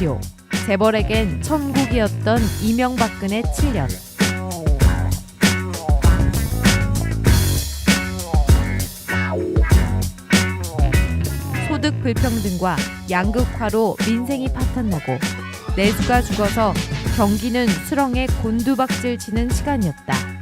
보시오. 재벌에겐 천국이었던 이명박근혜 7년. 소득 불평등과 양극화로 민생이 파탄나고 내수가 죽어서 경기는 수렁에 곤두박질 치는 시간이었다.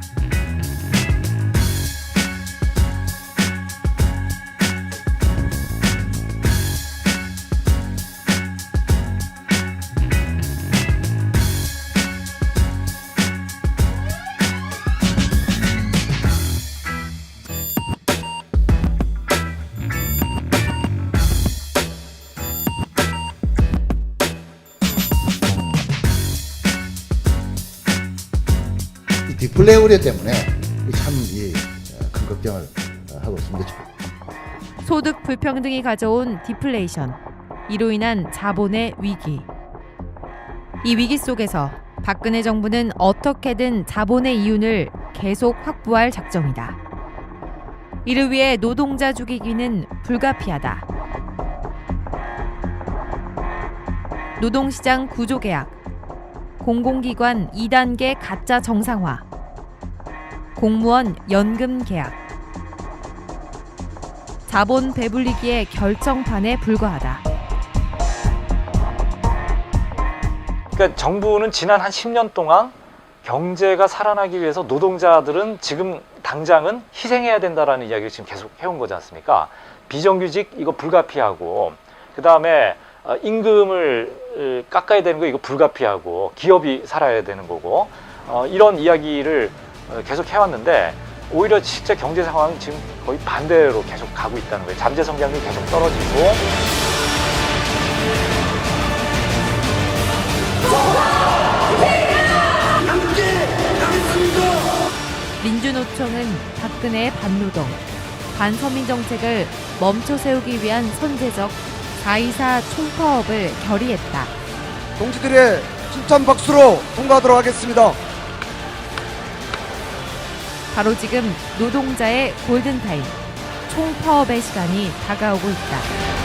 이 디플레 우려 때문에 참이 큰 걱정을 어, 하고 있습니다. 소득 불평등이 가져온 디플레이션, 이로 인한 자본의 위기. 이 위기 속에서 박근혜 정부는 어떻게든 자본의 이윤을 계속 확보할 작정이다. 이를 위해 노동자 죽이기는 불가피하다. 노동시장 구조개혁, 공공기관 2단계 가짜 정상화, 공무원 연금 계약, 자본 배불리기의 결정판에 불과하다. 그러니까 정부는 지난 한 10년 동안 경제가 살아나기 위해서 노동자들은 지금 당장은 희생해야 된다라는 이야기를 지금 계속 해온 거지 않습니까? 비정규직 이거 불가피하고 그 다음에 임금을 어, 깎아야 되는 거 이거 불가피하고 기업이 살아야 되는 거고 어, 이런 이야기를 어, 계속 해왔는데 오히려 실제 경제 상황은 지금 거의 반대로 계속 가고 있다는 거예요. 잠재 성장률이 계속 떨어지고 민주노총은 박근혜의 반노동, 반서민 정책을 멈춰 세우기 위한 선제적 4.24 총파업을 결의했다. 동지들의 칭찬 박수로 통과하도록 하겠습니다. 바로 지금 노동자의 골든타임, 총파업의 시간이 다가오고 있다.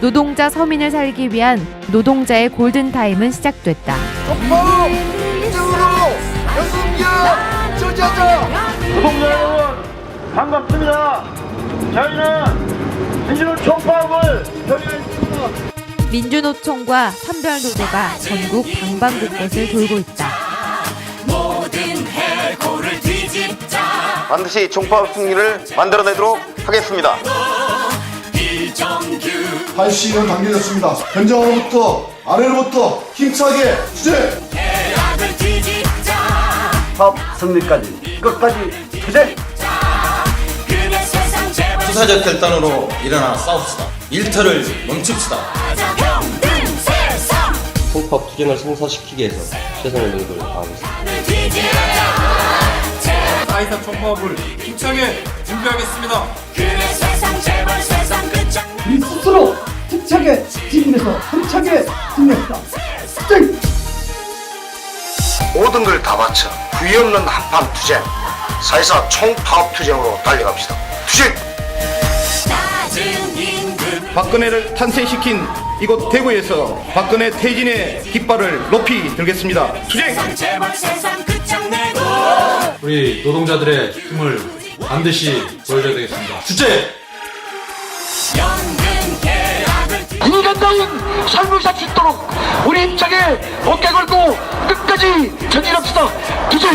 노동자 서민을 살기 위한 노동자의 골든타임은 시작됐다. 이쪽으로. 노동자 여러분 반갑습니다. 저희는 민주노 총파업을 결의했습니다. 민주노총과 선별노조가 전국 방방곳곳을 돌고 있다. 반드시 총파업 승리를 만들어내도록 하겠습니다. 발시는 당겨졌습니다. 현장으로부터 아래로부터 힘차게 주제. 파업 승리까지 끝까지 투쟁. 투사적 결단으로 일어나 싸웁시다. 일터를 멈춥시다. 통합 투쟁을 성사시키기 위해서 최선의 노력을 다하겠습니다. 사이사 총파업을 힘차게 준비하겠습니다. 우리 스스로 힘차게 지금에서 힘차게 승리합시다. 모든 걸 다 바쳐 후회 없는 한판 투쟁, 사회사 총파업 투쟁으로 달려갑시다. 투쟁! 박근혜를 탄생시킨 이곳 대구에서 박근혜 퇴진의 깃발을 높이 들겠습니다. 투쟁! 우리 노동자들의 힘을 반드시 보여줘야 되겠습니다. 주제! 인간다운 삶을 살 수 있도록 우리 힘차게 어깨 걸고 끝까지 전진합시다. 투쟁!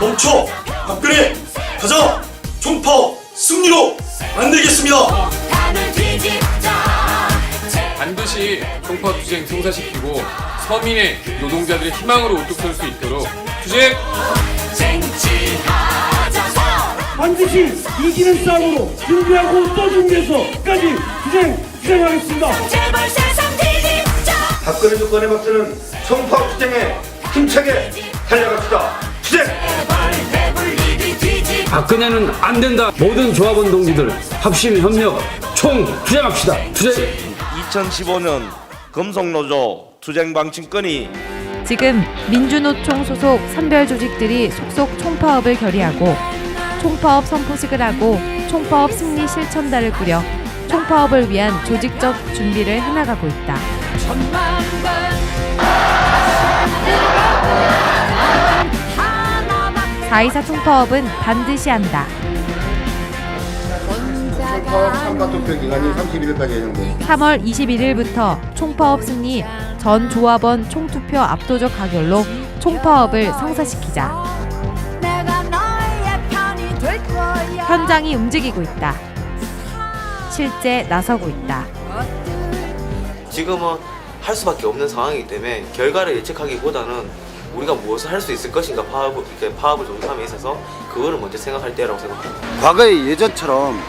멈춰! 박근혜! 가자! 총파업 승리로 만들겠습니다. 반드시 총파업 투쟁 성사시키고 서민의 노동자들의 희망으로 우뚝 설 수 있도록 투쟁 반드시 이기는 싸움으로 준비하고 또 준비해서까지 투쟁 투쟁하겠습니다. 박근혜 정권에 맞서는 총파업 투쟁에 힘차게 달려갑시다. 투쟁! 박근혜는 안 된다. 모든 조합원 동지들 합심 협력 총 투쟁합시다. 투쟁. 2015년 금속노조 투쟁 방침권이 지금 민주노총 소속 선별 조직들이 속속 총파업을 결의하고 총파업 선포식을 하고 총파업 승리 실천단을 꾸려 총파업을 위한 조직적 준비를 해나가고 있다. 4.24 총파업은 반드시 한다. 총파업 참가 투표 기간이 31일까지 예정됩니다. 3월 21일부터 총파업 승리 전 조합원 총투표 압도적 가결로 총파업을 성사시키자. 현장이 움직이고 있다. 실제 나서고 있다. 지금은 할 수밖에 없는 상황이기 때문에 결과를 예측하기보다는 우리가 무엇을 할 수 있을 것인가 파업, 이렇게 파업을 조직함에 있어서 그거를 먼저 생각할 때라고 생각합니다. 과거의 예전처럼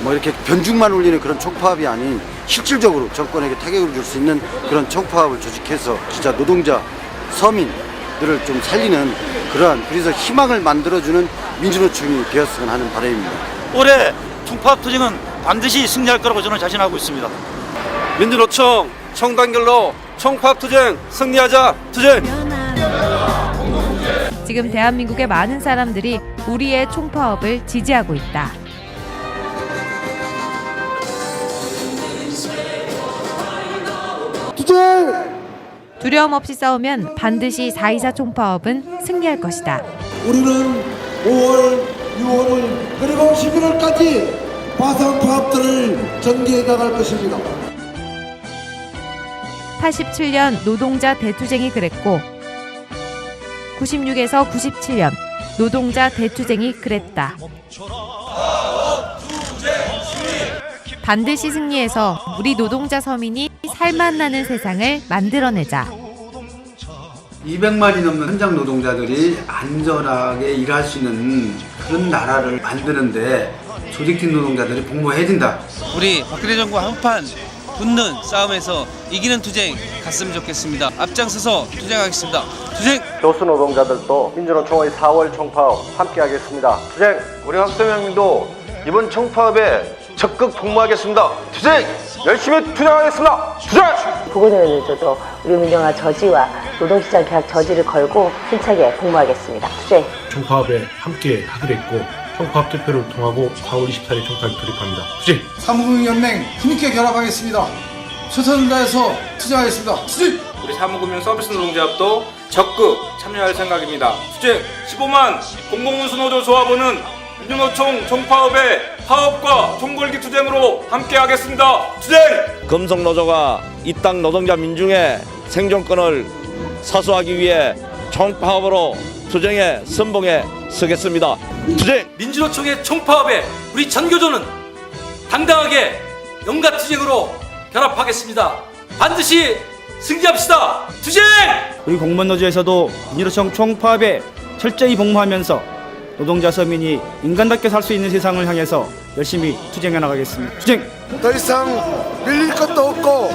뭐 이렇게 변죽만 울리는 그런 총파업이 아닌 실질적으로 정권에게 타격을 줄 수 있는 그런 총파업을 조직해서 진짜 노동자, 서민들을 좀 살리는 그러한 그래서 희망을 만들어주는 민주노총이 되었으면 하는 바람입니다. 올해 총파업 투쟁은 반드시 승리할 거라고 저는 자신하고 있습니다. 민주노총 총단결로 총파업 투쟁 승리하자 투쟁. 지금 대한민국의 많은 사람들이 우리의 총파업을 지지하고 있다. 두려움 없이 싸우면 반드시 4.24 총파업은 승리할 것이다. 우리는 5월, 6월 그리고 11월까지 화상 파업들을 전개해 나갈 것입니다. 87년 노동자 대투쟁이 그랬고 96에서 97년 노동자 대투쟁이 그랬다. 반드시 승리해서 우리 노동자 서민이 살맛나는 세상을 만들어내자. 200만이 넘는 현장 노동자들이 안전하게 일할 수 있는 그런 나라를 만드는데 조직팀 노동자들이 복무해야 된다. 우리 박근혜 정부 한판 붙는 싸움에서 이기는 투쟁 갔으면 좋겠습니다. 앞장서서 투쟁하겠습니다. 투쟁! 교수 노동자들도 민주노 총의 4월 총파업 함께하겠습니다. 투쟁! 우리 학생명도 이번 총파업에 적극 복무하겠습니다. 투쟁! 열심히 투쟁하겠습니다. 투쟁! 보건의원들도 우리 민영화 저지와 노동시장 계약 저지를 걸고 힘차게 복무하겠습니다. 투쟁! 총파업에 함께 하기로 했고 총파업 투표를 통하고 4월 24일 총파업에 돌입합니다. 투쟁! 사무금융연맹 힘있게 결합하겠습니다. 최선을 다해서 투쟁하겠습니다. 투쟁! 우리 사무금융 서비스 노동조합도 적극 참여할 생각입니다. 투쟁 15만 공공운수노조 조합원은 민주노총 총파업에 파업과 총궐기 투쟁으로 함께하겠습니다. 투쟁! 금속노조가 이 땅 노동자 민중의 생존권을 사수하기 위해 총파업으로 투쟁에 선봉에 서겠습니다. 투쟁! 민주노총의 총파업에 우리 전교조는 당당하게 영가 투쟁으로 결합하겠습니다. 반드시 승리합시다. 투쟁! 우리 공무원노조에서도 민주노총 총파업에 철저히 복무하면서 노동자 서민이 인간답게 살 수 있는 세상을 향해서 열심히 투쟁해 나가겠습니다. 투쟁! 더 이상 밀릴 것도 없고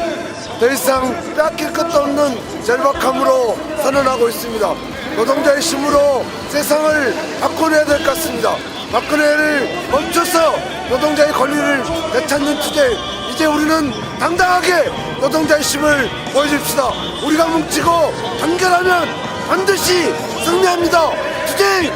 더 이상 뺏길 것도 없는 절박함으로 선언하고 있습니다. 노동자의 힘으로 세상을 바꿔내야 될 것 같습니다. 박근혜를 멈춰서 노동자의 권리를 되찾는 투쟁. 이제 우리는 당당하게 노동자의 힘을 보여줍시다. 우리가 뭉치고 단결하면 반드시 승리합니다. 투쟁!